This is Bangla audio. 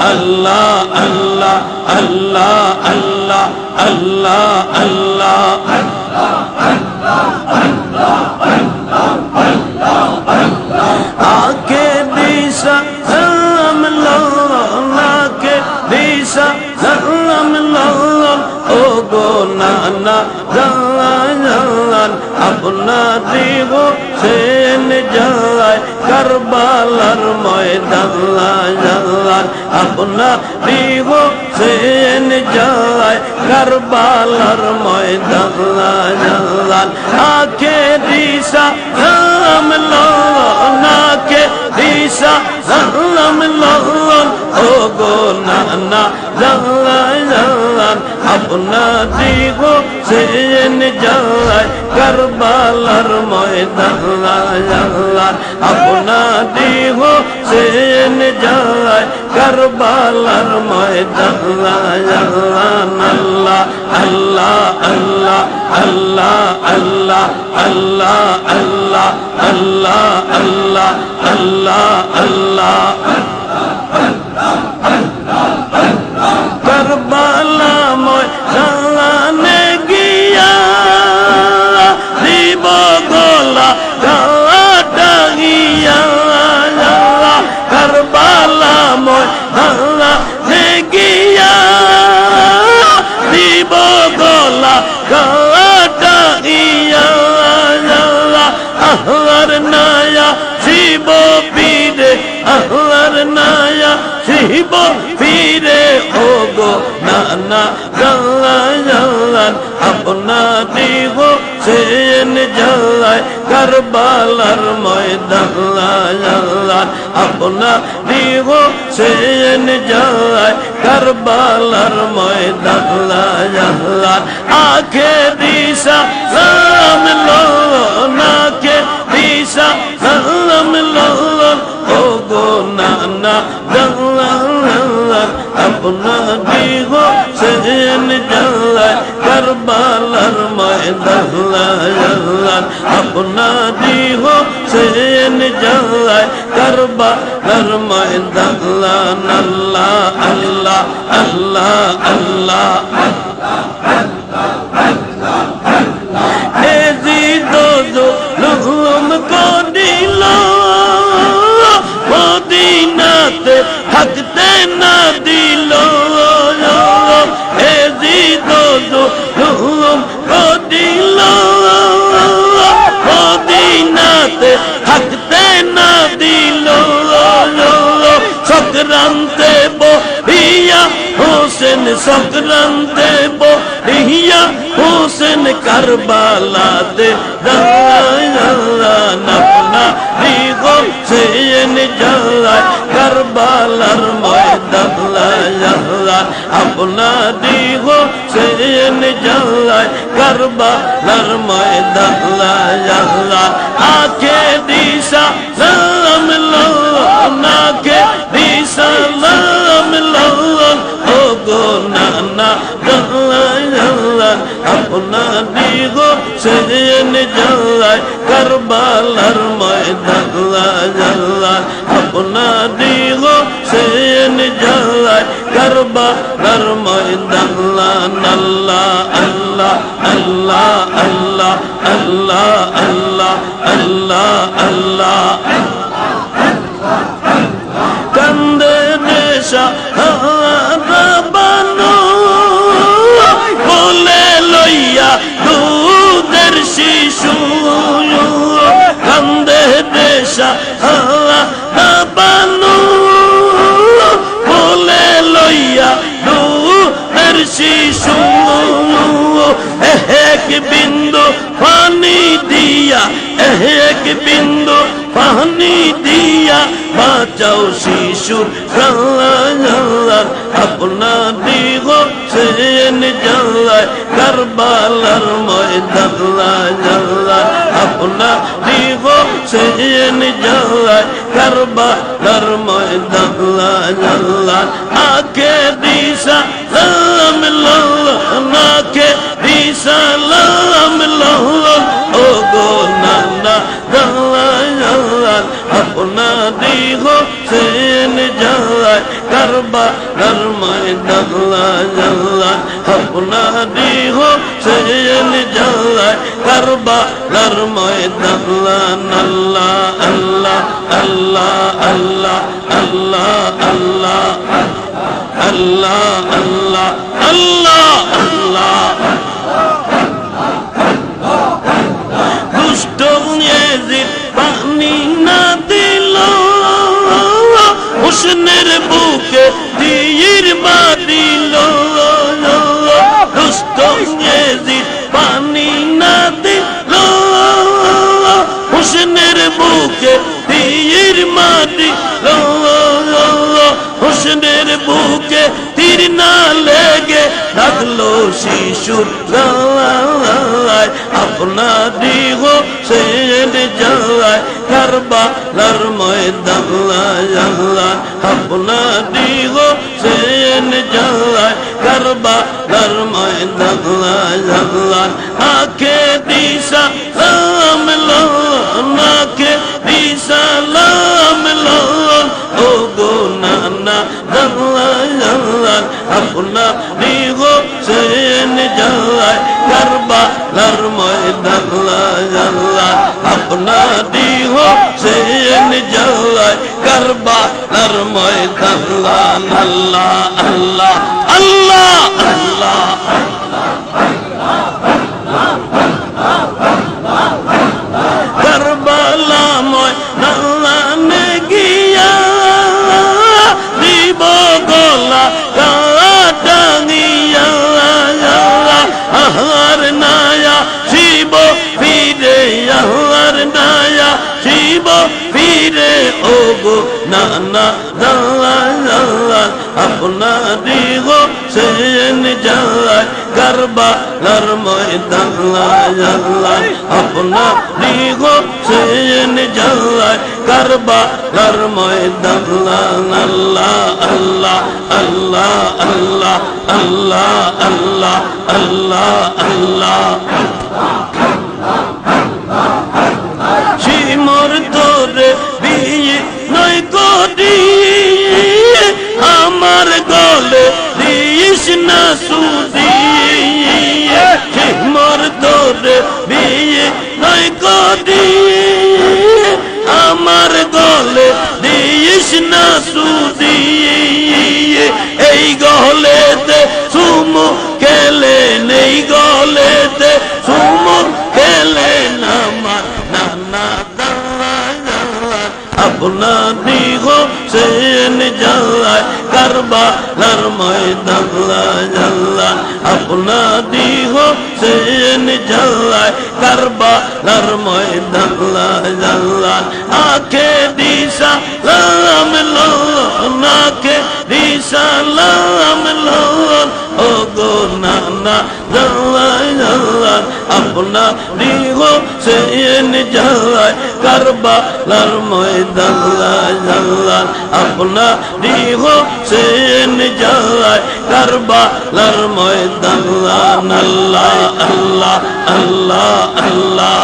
الله الله الله الله الله الله آکے دیسا حرم لورا آکے دیسا حرم لورا أو گو نانا কন্যা জীব সেন যায় কারবালার ময়দান জাল্লার আপনা জীব সেন যায় কারবালার ময়দান জাল্লার আখে দিশা রামল নাকে দিশা রামল ও গো নানা জাল্লা আপনার দিব যায় কারবালার ময়দান আপনার দিব সেন যায় কারবালার ময়দান আল্লাহ আল্লাহ আল্লাহ আল্লাহ আল্লাহ আল্লাহ আল্লাহ আল্লাহ আল্লাহ আল্লাহ আল্লাহ আহলার নায়া শিব পীরে, আহলার নায়া শিব পীরে ও গো নানা জালান আপনা দিব সেন যায় কারবালার ময়দান আপনা দিব সেন যায় কারবালার ময়দান আখে দিশা সালাম লো নাকে সালাম লালাম ও গো নানা দালালাম আপনাদি গো সেজেন জালায় কারবালার ময়দালালাম আপনাদি গো সেজেন জালায় কারবালার ময়দালান আল্লাহ আল্লাহ আল্লাহ আল্লাহ আল্লাহ। মদিনাতে থাকতে না দিল। লুম কো দিল মদিনাতে থাকতে না দিল। সংক্রান্তে বহিয়া হোসেন, সংক্রান্তে বহিয়া হোসেন কারবালাতে আপনা দিগো সেন کربالر میدلا جلا اپنا دیو سین جلا کربالر میدلا جلا آکے دیسا سلام اللہ ناکے دیسا سلام اللہ او گو نانا جلا جلا اپنا دیو سین جلا اپنا دیو Darma vermayın এক বিন্দু পানি দিয়া বাঁচাও শিশুর প্রাণ। আপনা দিগ সেন জ্বালায় কারবালার ময়দান আপনা দিগ সেন জ্বালায় কারবালার ময়দান আখে দিশা সালাম নাকে বারার মায় দাদলা জাল্লা আপনারি হো সেজেল জাল্লায় কার বারার মায় দাদলা নাল্লা আল্লাহ আল্লাহ আল্লাহ আল্লাহ আল্লাহ আল্লাহ মাটি হোসেনের বুকে তীর না লেগে থাকল শিশুর আপনারই হোসেন যায় কারবা লার ময়দাল্লা জাল্লা আপনারই হোসেন যায় কারবা লার জাল্লাহ জাল্লাহ জাল্লাহ আপনি গো সেন জাল্লাহ কারবা লার ময়দাল্লাহ জাল্লাহ আপনাদি গো সেন জাল্লাহ কারবা লার ময়দাল্লাহ আল্লাহ। গো নানা দাল্লা আপনা দিগ সেন যায় কারবালার ময়দান আল্লাহ আপনা দিগ সেন যায় কারবালার ময়দান আল্লাহ আল্লাহ আল্লাহ আল্লাহ আল্লাহ আল্লাহ আল্লাহ আল্লাহ। കൊണ്ട് ভুলানি গো সেন জাল্লায় কারবা লার ময়দান জাল্লা। আপনানি গো সেন জাল্লায় কারবা লার ময়দান জাল্লা। আখে দিশা, লাম লন, আখে দিশা, লাম লন। ও গো নানা, জাল্লা জাল্লা। আপনা দিগ সেন যায় কারবালার ময়দান জালাল আপনা দিগ সেন যায় কারবালার ময়দান আল্লাহ আল্লাহ আল্লাহ আল্লাহ।